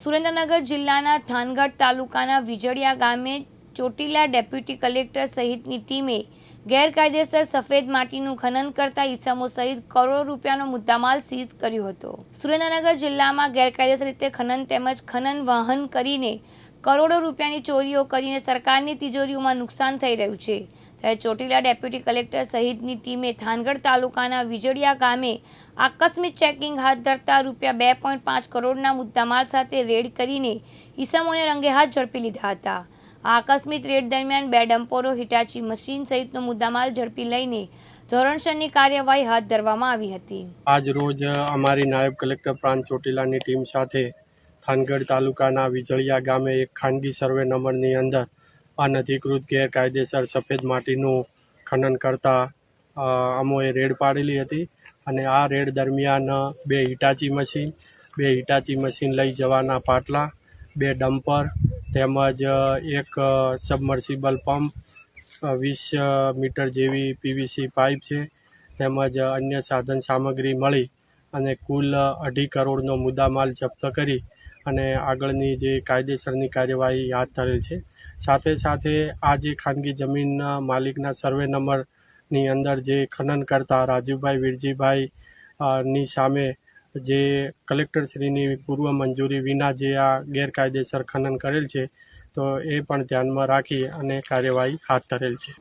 સુરેન્દ્રનગર જિલ્લાના થાનગઢ તાલુકાના વિજળિયા ગામે ચોટીલા ડેપ્યુટી કલેક્ટર સહિતની ટીમે ગેરકાયદેસર સફેદ માટીનું ખનન કરતા ઈસમો સહિત કરોડો રૂપિયાનો મુદ્દામાલ સીઝ કર્યો હતો. સુરેન્દ્રનગર જિલ્લામાં ગેરકાયદેસર રીતે ખનન તેમજ ખનન વાહન કરીને કરોડો રૂપિયાની ચોરીઓ કરીને સરકારની તિજોરીઓમાં નુકસાન થઈ રહ્યું છે. ત્યારે ચોટીલા ડેપ્યુટી કલેક્ટર સહિતની ટીમે થાનગઢ તાલુકાના વિજળિયા ગામે આકસ્મિક ચેકિંગ હાથ ધરતા રૂપિયા બે પોઈન્ટ પાંચ કરોડના મુદ્દામાલ સાથે રેડ કરીને ઈસમોને રંગે હાથ ઝડપી લીધા હતા. આ આકસ્મિક રેડ દરમિયાન બે ડમ્પોરો હિટાચી મશીન સહિતનો મુદ્દામાલ ઝડપી લઈને ધોરણસરની કાર્યવાહી હાથ ધરવામાં આવી હતી. આજ રોજ અમારી નાયબ કલેક્ટર પ્રાંત ચોટીલાની ટીમ સાથે થાનગઢ તાલુકાના વિજળિયા ગામે એક ખાનગી સર્વે નંબરની અંદર અનધિકૃત ગેરકાયદેસર સફેદ માટીનું ખનન કરતા અમોએ રેડ પાડેલી હતી અને આ રેડ દરમિયાન બે હિટાચી મશીન, બે હિટાચી મશીન લઈ જવાના પાટલા, બે ડમ્પર તેમજ એક સબમર્સિબલ પંપ વીસ મીટર જેવી પીવીસી પાઇપ છે તેમજ અન્ય સાધન સામગ્રી મળી અને કુલ અઢી કરોડનો મુદ્દામાલ જપ્ત કરી અને આગળની જે કાયદેસરની કાર્યવાહી હાથ ધરેલ છે. સાથે સાથે આ જે ખાનગી જમીનના માલિકના સર્વે નંબરની અંદર જે ખનન કરતા રાજુભાઈ વીરજીભાઈ ની સામે જે કલેક્ટરશ્રીની પૂર્વ મંજૂરી વિના જે આ ગેરકાયદેસર ખનન કરેલ છે, તો એ પણ ધ્યાનમાં રાખી અને કાર્યવાહી હાથ ધરેલ છે.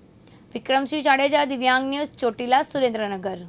વિક્રમસિંહ જાડેજા, દિવ્યાંગ ન્યૂઝ, ચોટીલા, સુરેન્દ્રનગર.